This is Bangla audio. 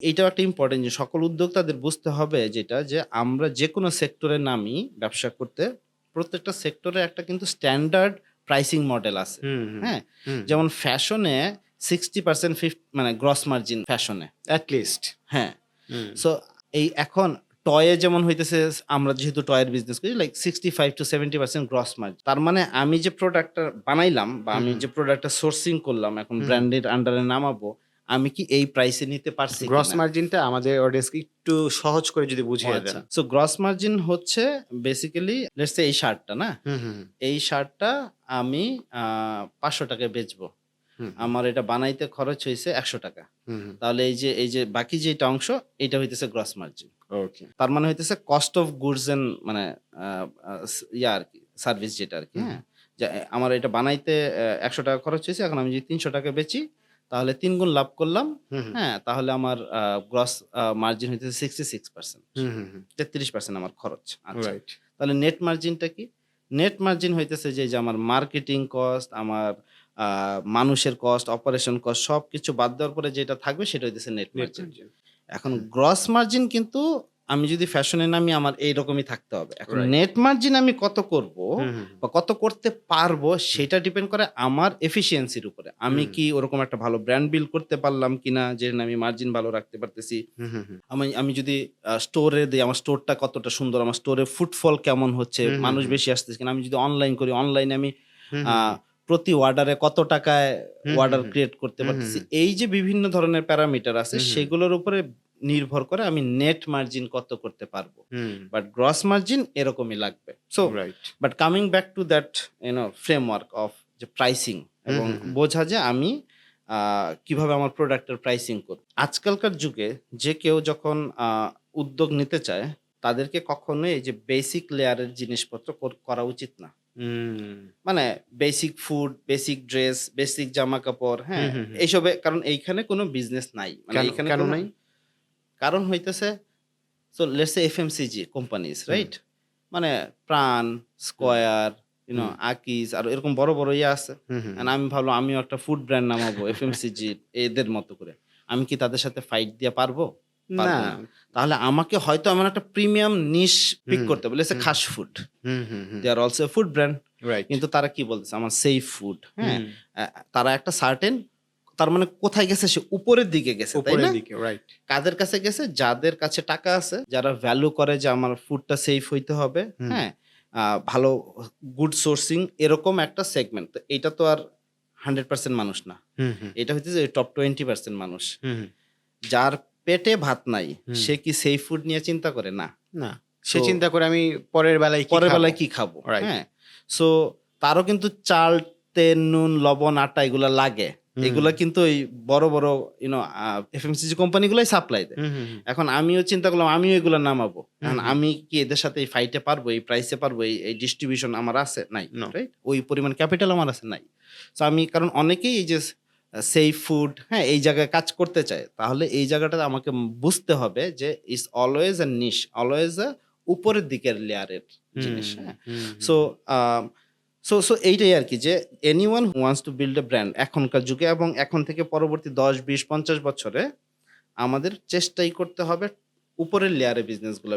এইটাও একটা ইম্পর্টেন্ট যে সকল উদ্যোক্তাদের বুঝতে হবে যেটা যে আমরা যে কোনো সেক্টরে নামি ব্যবসা করতে প্রত্যেকটা সেক্টরে একটা কিন্তু স্ট্যান্ডার্ড প্রাইসিং মডেল আছে। হ্যাঁ? যেমন ফ্যাশনে সিক্সটি পার্সেন্ট মানে গ্রস মার্জিন ফ্যাশনে অ্যাট লিস্ট হ্যাঁ। সো এই এখন টয়ে যেমন হইতেছে আমরা যেহেতু টয়ের বিজনেস করি like sixty five to seventy percent gross margin তার মানে আমি যে প্রোডাক্টটা বানাইলাম বা আমি যে প্রোডাক্টটা সোর্সিং করলাম এখন। ব্র্যান্ডের আন্ডারে নামাবো আমি কি এই প্রাইসে নিতে পারছি গ্রস মার্জিনটা আমাদের অডিয়েন্সকে একটু সহজ করে যদি বুঝিয়ে দেন। সো গ্রস মার্জিন হচ্ছে বেসিক্যালি লেটস এই শার্টটা না? এই শার্টটা আমি পাঁচশো টাকায় বেচবো। আমার এটা বানাইতে খরচ হয়েছে একশো টাকা। তাহলে এই যে এই যে বাকি যেটা অংশ এটা হইতেছে গ্রস মার্জিন ওকে তার মানে হইতেছে কস্ট অফ গুডস এন্ড মানে ইয়া আর কি সার্ভিস যেটা আর কি হ্যাঁ? আমার এটা বানাইতে একশো টাকা খরচ হয়েছে এখন আমি যদি তিনশো টাকা বেচি তাহলে তিন গুণ লাভ করলাম। হ্যাঁ তাহলে আমার গ্রস মার্জিন হইতেছে সিক্সটি সিক্স পার্সেন্ট তেত্রিশ পার্সেন্ট আমার খরচ। আচ্ছা। তাহলে নেট মার্জিনটা কি? নেট মার্জিন হইতেছে যে যে আমার মার্কেটিং কস্ট আমার আহ, মানুষের কস্ট অপারেশন কস্ট সব কিছু বাদ দেওয়ার পরে যেটা থাকবে সেটা হইতেছে নেট নেট মার্জিন এখন গ্রস মার্জিন কিন্তু আমি যদি ফ্যাশনে নামি আমার এইরকমই থাকতে হবে। এখন নেট মার্জিন আমি কত করব বা কত করতে পারব সেটা ডিপেন্ড করে আমার এফিসিয়েন্সির উপরে। আমি কি ওরকম একটা ভালো ব্র্যান্ড বিল্ড করতে পারলাম কিনা যে আমি মার্জিন ভালো রাখতে পারতেছি? আমি আমি যদি স্টোরে দিই আমার স্টোরটা কতটা সুন্দর আমার স্টোরে ফুটফল কেমন হচ্ছে মানুষ বেশি আসতেছে কিনা আমি যদি অনলাইন করি অনলাইনে আমি আহ, প্রতি অর্ডারে কত টাকায় অর্ডার ক্রিয়েট করতে পারতেছি? এই যে বিভিন্ন ধরনের প্যারামিটার আছে। সেগুলোর উপরে নির্ভর করে আমি নেট মার্জিন কত করতে পারব। বাট গ্রস মার্জিন এরকমই লাগবে। So right but coming back to that you know framework of যে প্রাইসিং এবং। বোঝা যে আমি কীভাবে আমার প্রোডাক্টের প্রাইসিং করব। আজকালকার যুগে যে কেউ যখন উদ্যোগ নিতে চায় তাদেরকে কখনোই এই যে বেসিক লেয়ারের জিনিসপত্র করা উচিত না। মানে basic food basic dress basic জামা কাপড় হ্যাঁ। এইসবে কারণ এইখানে কোনো বিজনেস নাই। মানে এইখানে কেন নাই? কারণ হইতেছে so let's say FMCG companies right মানে প্রাণ স্কয়ার ইউনো। আকিজ আর এরকম বড় বড় ইয়ে আছে। আমি ভাবলাম আমিও একটা ফুড ব্র্যান্ড নামাবো এফএমসিজি এদের মতো করে। আমি কি তাদের সাথে ফাইট দিয়ে পারব? না। তাহলে আমাকে হয়তো আমার একটা প্রিমিয়াম নিশ পিক করতে হুম। Khaas food they are also food brand right কিন্তু তারা কি বলতেছে? আমার সেফ ফুড হ্যাঁ। তারা একটা সার্টেন তার মানে কোথায় গেছে? সে উপরের দিকে গেছে তাই উপরের না? দিকে রাইট কাদের কাছে গেছে? যাদের কাছে টাকা আছে যারা ভ্যালু করে যে আমার ফুডটা সেফ হইতে হবে হ্যাঁ? ভালো গুড সোর্সিং এরকম একটা সেগমেন্ট তো এটা তো আর হান্ড্রেড পার্সেন্ট মানুষ না। এটা হচ্ছে টপ টোয়েন্টি পার্সেন্ট মানুষ। যার পেটে ভাত নাই সে কি সেই ফুড নিয়ে চিন্তা করে? না। না। সে চিন্তা করে আমি পরের বেলায় পরের বেলায় কি খাব? হ্যাঁ। সো তারও কিন্তু চাল তেল নুন লবণ আটা এগুলা লাগে। এগুলা কিন্তু ওই বড় বড় ইউনো এফএমসিজি কোম্পানিগুলাই সাপ্লাই দেয়। এখন আমিও চিন্তা করলাম আমিও এগুলো নামাবো। হুম। আমি কি এদের সাথে এই ফাইটে পারব এই প্রাইসে পারব এই ডিস্ট্রিবিউশন আমার আছে? নাই ওই পরিমাণ ক্যাপিটাল আমার আছে? নাই। তো আমি কারণ অনেকেই এই যে সেফ ফুড হ্যাঁ এই জায়গায় কাজ করতে চায় তাহলে এই জায়গাটা আমাকে বুঝতে হবে যে ইস always a niche always a উপরের দিকের লেয়ারের জিনিস হ্যাঁ। সো সো সো এইটাই আর কি যে anyone wants to build a brand এখনকার যুগে এবং এখন থেকে পরবর্তী দশ, বিশ, পঞ্চাশ বছরে আমাদের চেষ্টাই করতে হবে উপরের লেয়ারে বিজনেসগুলো